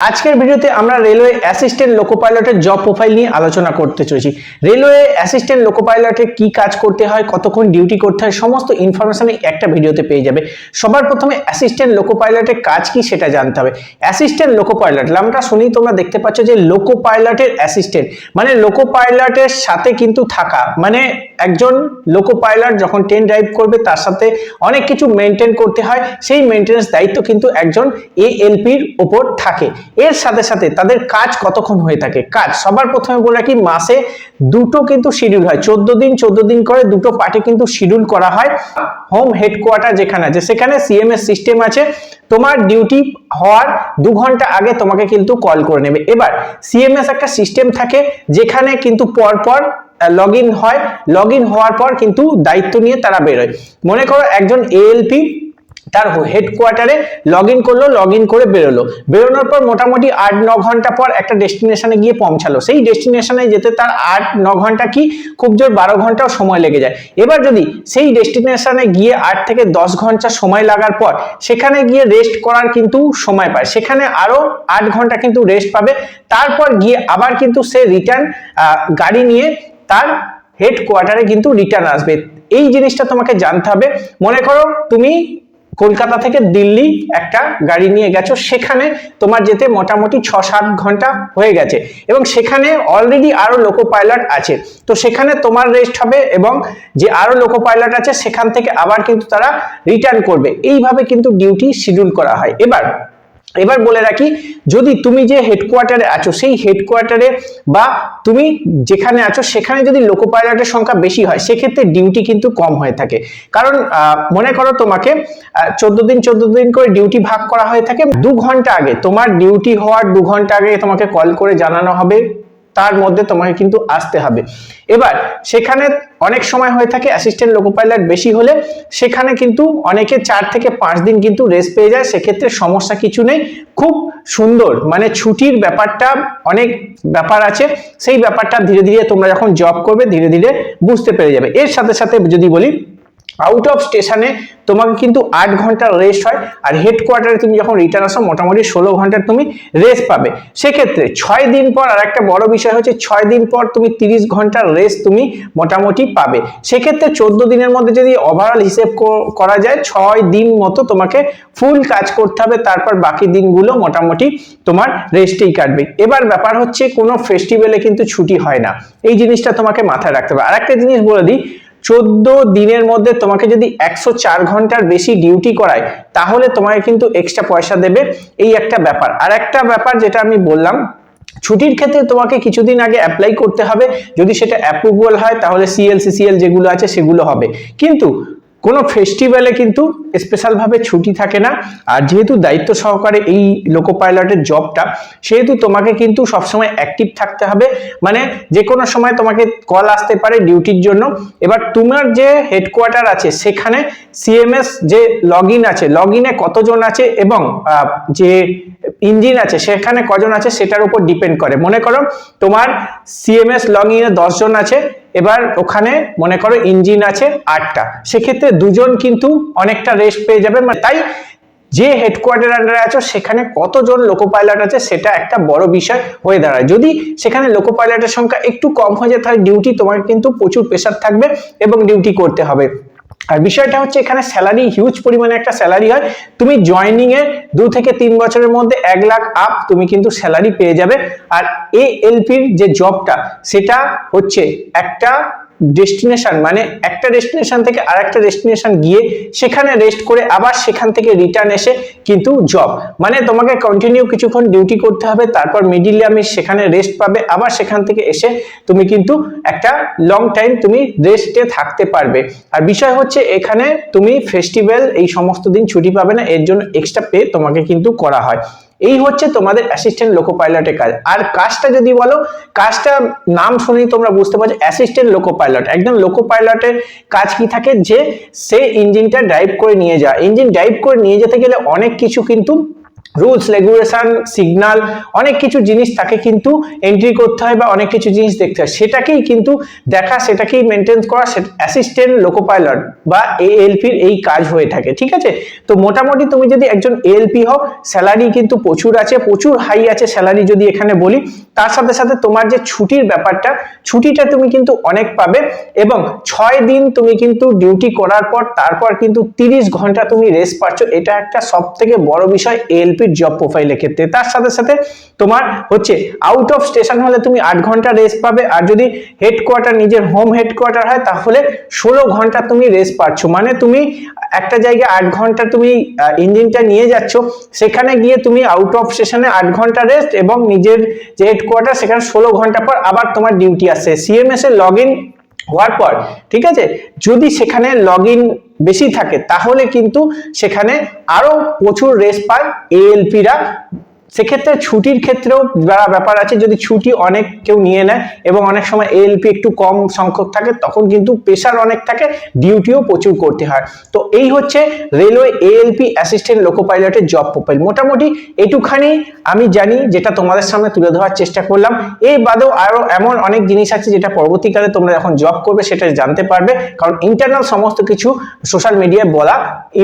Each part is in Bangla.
আজকের ভিডিওতে আমরা রেলওয়ে অ্যাসিস্ট্যান্ট লোকো পাইলটের জব প্রোফাইল নিয়ে আলোচনা করতে চলেছি। রেলওয়ে অ্যাসিস্ট্যান্ট লোকো পাইলটে কি কাজ করতে হয়, কতক্ষণ ডিউটি করতে হয়, সমস্ত ইনফরমেশন একটা ভিডিওতে পেয়ে যাবে। সবার প্রথমে অ্যাসিস্ট্যান্ট লোকো পাইলটের কাজ কি সেটা জানতে হবে। অ্যাসিস্ট্যান্ট লোকো পাইলট নামটা শুনেই তোমরা দেখতে পাচ্ছ যে লোকো পাইলটের অ্যাসিস্ট্যান্ট মানে লোকো পাইলটের সাথে কিন্তু থাকা মানে একজন লোকো পাইলট যখন ট্রেন ড্রাইভ করবে, তার সাথে অনেক কিছু মেনটেন করতে হয়। সেই মেনটেন্স দায়িত্ব কিন্তু একজন এএলপির ওপর থাকে। এর সাথে সাথে তাদের কাজ কতক্ষণ হয়ে থাকে? কাজ, সবার প্রথমে বলে রাখি, মাসে দুটো কিন্তু শিডিউল হয়। চোদ্দ দিন চোদ্দ দিন করে দুটো পার্টি কিন্তু শিডিউল করা হয়। হোম হেডকোয়ার্টার যেখানে আছে, সেখানে সিএমএস সিস্টেম আছে। তোমার ডিউটি হওয়ার দু ঘণ্টা আগে তোমাকে কিন্তু কল করে নেবে। এবার সিএমএস একটা সিস্টেম থাকে, যেখানে কিন্তু পরপর লগ ইন হয়। লগ ইন হওয়ার পর কিন্তু দায়িত্ব নিয়ে তারা বেরোয় মনে করো একজন এএলপি তার হেডকোয়ার্টারে লগ ইন করল লগ ইন করে বেরোলো। বেরোনোর পর মোটামুটি আট, ন ঘণ্টা পর একটা ডেস্টিনেশনে গিয়ে পৌঁছালো। সেই ডেস্টিনেশনে যেতে তার আট, ন ঘণ্টা কি, খুব জোর বারো ঘন্টাও সময় লেগে যায়। এবার যদি সেই ডেস্টিনেশনে গিয়ে আট থেকে দশ ঘণ্টা সময় লাগার পর সেখানে গিয়ে রেস্ট করার কিন্তু সময় পায়। সেখানে আরও আট ঘণ্টা কিন্তু রেস্ট পাবে। তারপর গিয়ে আবার কিন্তু সে রিটার্ন গাড়ি নিয়ে তার হেডকোয়ার্টারে কিন্তু রিটার্ন আসবে। এই জিনিসটা তোমাকে জানতে হবে। মনে করো তুমি কলকাতা থেকে দিল্লি একটা গাড়ি নিয়ে গেছো, সেখানে তোমার যেতে মোটামুটি ছ সাত ঘণ্টা হয়ে গেছে এবং সেখানে অলরেডি আরও লোকো পাইলট আছে। তো সেখানে তোমার রেস্ট হবে এবং যে আরও লোকো পাইলট আছে, সেখান থেকে আবার কিন্তু তারা রিটার্ন করবে। এইভাবে কিন্তু ডিউটি শিডিউল করা হয়। এবার এবার বলে রাখি, যদি তুমি যে হেডকোয়ার্টারে আছো, সেই হেডকোয়ার্টারে বা তুমি যেখানে আছো, সেখানে যদি লোকো পাইলটের সংখ্যা বেশি হয়, সেক্ষেত্রে ডিউটি কিন্তু কম হয়ে থাকে। কারণ মনে করো তোমাকে চোদ্দ দিন চোদ্দ দিন করে ডিউটি ভাগ করা হয়ে থাকে, দু ঘণ্টা আগে তোমার ডিউটি হওয়ার দু ঘণ্টা আগে তোমাকে কল করে জানানো হবে। তার মধ্যে তোমাকে কিন্তু আসতে হবে। এবার, সেখানে অনেক সময় হয়ে থাকে অ্যাসিস্ট্যান্ট লোকো পাইলট বেশি হলে সেখানে কিন্তু অনেকে চার থেকে পাঁচ দিন কিন্তু রেস্ট পেয়ে যায়। সেক্ষেত্রে সমস্যা কিছু নেই। খুব সুন্দর মানে ছুটির ব্যাপারটা অনেক ব্যাপার আছে। সেই ব্যাপারটা ধীরে ধীরে তোমরা যখন জব করবে, ধীরে ধীরে বুঝতে পেরে যাবে। এর সাথে সাথে যদি বলি আউট অফ স্টেশনে তোমাকে কিন্তু আট ঘণ্টার রেস্ট হয় আর হেডকোয়ার্টারে তুমি যখন রিটার্ন আসো মোটামুটি ষোলো ঘণ্টার তুমি রেস্ট পাবে। সেক্ষেত্রে ছয় দিন পর আর একটা বড় বিষয় হচ্ছে ছয় দিন পর তুমি তিরিশ ঘণ্টার রেস্ট তুমি মোটামুটি পাবে। সেক্ষেত্রে চোদ্দ দিনের মধ্যে যদি ওভারঅল হিসেব করা যায়, ছয় দিন মতো তোমাকে ফুল কাজ করতে হবে, তারপর বাকি দিনগুলো মোটামুটি তোমার রেস্টেই কাটবে। এবার ব্যাপার হচ্ছে কোনো ফেস্টিভ্যালে কিন্তু ছুটি হয় না। এই জিনিসটা তোমাকে মাথায় রাখতে হবে। আরেকটা জিনিস বলে দিই চোদ্দ দিনের মধ্যে তোমাকে যদি একশো চার ঘণ্টার বেশি ডিউটি করায়, তাহলে তোমাকে কিন্তু এক্সট্রা পয়সা দেবে। এই একটা ব্যাপার। আর একটা ব্যাপার যেটা আমি বললাম, ছুটির ক্ষেত্রে তোমাকে কিছুদিন আগে অ্যাপ্লাই করতে হবে। যদি সেটা অ্যাপ্রুভাল হয়, তাহলে সিএল সিসিএল যেগুলো আছে সেগুলো হবে। কিন্তু কোনো ফেস্টিভ্যালে কিন্তু স্পেশাল ভাবে ছুটি থাকে না। আর যেহেতু দায়িত্ব সহকারে এই লোকো পাইলটের জবটা, সেহেতু তোমাকে কিন্তু সবসময় অ্যাক্টিভ থাকতে হবে। মানে যে কোনো সময় তোমাকে কল আসতে পারে ডিউটির জন্য। এবার তোমার যে হেডকোয়ার্টার আছে, সেখানে সিএমএস যে লগ আছে লগ কতজন আছে এবং যে ইঞ্জিন আছে, সেখানে কজন আছে, সেটার উপর ডিপেন্ড করে। মনে করো তোমার সিএমএস লগ ইনে দশজন আছে, এবার ওখানে মনে করো ইঞ্জিন আছে আটটা। সেক্ষেত্রে দুজন কিন্তু অনেকটা রেস্ট পেয়ে যাবে। মানে তাই যে হেডকোয়ার্টার আন্ডারে আছো, সেখানে কতজন লোকো পাইলট আছে, সেটা একটা বড় বিষয় হয়ে দাঁড়ায়। যদি সেখানে লোকো পাইলটের সংখ্যা একটু কম হয়ে যায়, তাহলে ডিউটি তোমার কিন্তু প্রচুর প্রেশার থাকবে এবং ডিউটি করতে হবে। আর বিষয়টা হচ্ছে, এখানে স্যালারি হিউজ পরিমাণে একটা স্যালারি হয়। তুমি জয়নিং এর দু থেকে তিন বছরের মধ্যে এক লাখ আপ তুমি কিন্তু স্যালারি পেয়ে যাবে। আর এ এলপির যে জবটা সেটা হচ্ছে একটা ডেস্টিনেশন মানে একটা ডেস্টিনেশন থেকে আর একটা ডেস্টিনেশন গিয়ে সেখানে রেস্ট করে আবার সেখান থেকে রিটার্ন এসে কিন্তু জব মানে তোমাকে কন্টিনিউ কিছুক্ষণ ডিউটি করতে হবে, তারপর মিডিলে আমি সেখানে রেস্ট পাবে, আবার সেখান থেকে এসে তুমি কিন্তু একটা লং টাইম তুমি রেস্টে থাকতে পারবে। আর বিষয় হচ্ছে এখানে তুমি ফেস্টিভ্যাল এই সমস্ত দিন ছুটি পাবে না, এর জন্য এক্সট্রা পে তোমাকে কিন্তু করা হয়। এই হচ্ছে তোমাদের অ্যাসিস্ট্যান্ট লোকো পাইলটের কাজ। আর কাজটা যদি বলো, কাজটা নাম শুনেই তোমরা বুঝতে পারছ অ্যাসিস্ট্যান্ট লোকো পাইলট একদম লোকো পাইলটের কাজ কি থাকে? যে সে ইঞ্জিনটা ড্রাইভ করে নিয়ে যায়। ইঞ্জিন ড্রাইভ করে নিয়ে যেতে গেলে অনেক কিছু কিন্তু রুলস রেগুলেশন সিগনাল অনেক কিছু জিনিস তাকে কিন্তু এন্ট্রি করতে হয় বা অনেক কিছু জিনিস দেখতে হয়। সেটাকেই কিন্তু দেখা, সেটাকেই মেনটেন করা অ্যাসিস্ট্যান্ট লোকো বা এএলপির এই কাজ হয়ে থাকে, ঠিক আছে? তো মোটামুটি তুমি যদি একজন এএলপি হও স্যালারি কিন্তু প্রচুর আছে, প্রচুর হাই আছে স্যালারি যদি এখানে বলি। তার সাথে সাথে তোমার যে ছুটির ব্যাপারটা, ছুটিটা তুমি কিন্তু অনেক পাবে এবং ছয় দিন তুমি কিন্তু ডিউটি করার পর, তারপর কিন্তু তিরিশ ঘণ্টা তুমি রেস্ট পাচ্ছ। এটা একটা সব থেকে বড় বিষয় এএলপির জব প্রোফাইলের ক্ষেত্রে। তার সাথে সাথে তোমার হচ্ছে আউট অফ স্টেশন হলে তুমি আট ঘণ্টা রেস্ট পাবে। আর যদি হেডকোয়ার্টার নিজের হোম হেডকোয়ার্টার হয়, তাহলে ষোলো ঘণ্টা তুমি রেস্ট পাচ্ছ। মানে তুমি একটা জায়গায় আট ঘণ্টা তুমি ইঞ্জিনটা নিয়ে যাচ্ছ। সেখানে গিয়ে তুমি আউট অফ স্টেশনে আট ঘণ্টা রেস্ট এবং নিজের যে হেডকোয়ার্টার সেখানে ষোলো ঘণ্টা পর আবার তোমার ডিউটি আসছে। সিএমএস এর লগ ইন হওয়ার পর, ঠিক আছে? যদি সেখানে লগ ইন বেশি থাকে তাহলে কিন্তু সেখানে আরও প্রচুর রেস্ট পায় এএলপিরা সেক্ষেত্রে ছুটির ক্ষেত্রেও ব্যাপার আছে, যদি ছুটি অনেক কেউ নিয়ে নেয় এবং অনেক সময় এএলপি একটু কম সংখ্যক থাকে, তখন কিন্তু প্রেশার অনেক থাকে ডিউটিও প্রচুর করতে হয়। তো এই হচ্ছে রেলওয়ে এএলপি অ্যাসিস্ট্যান্ট লোকো পাইলটের জব প্রোফাইল মোটামুটি এটুখানি আমি জানি, যেটা তোমাদের সামনে তুলে ধরার চেষ্টা করলাম। এই বাদেও আরও এমন অনেক জিনিস আছে, যেটা পরবর্তীকালে তোমরা যখন জব করবে, সেটা জানতে পারবে। কারণ ইন্টারনাল সমস্ত কিছু সোশ্যাল মিডিয়ায় বলা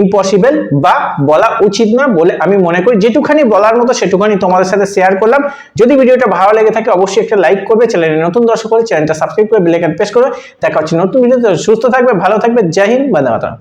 ইম্পসিবল বা বলা উচিত না বলে আমি মনে করি। যেটুখানি বলার মতো সেটুখানি তোমাদের সাথে শেয়ার করলাম। যদি ভিডিওটা ভালো লেগে থাকে, অবশ্যই একটা লাইক করবে চ্যানেলে নতুন দর্শক হলে চ্যানেলটা সাবস্ক্রাইব করে বেল আইকন প্রেস করবে দেখা হচ্ছে নতুন ভিডিওতে, সুস্থ থাকবে, ভালো থাকবে, জয় হিন্দ, বন্দে মাতরম।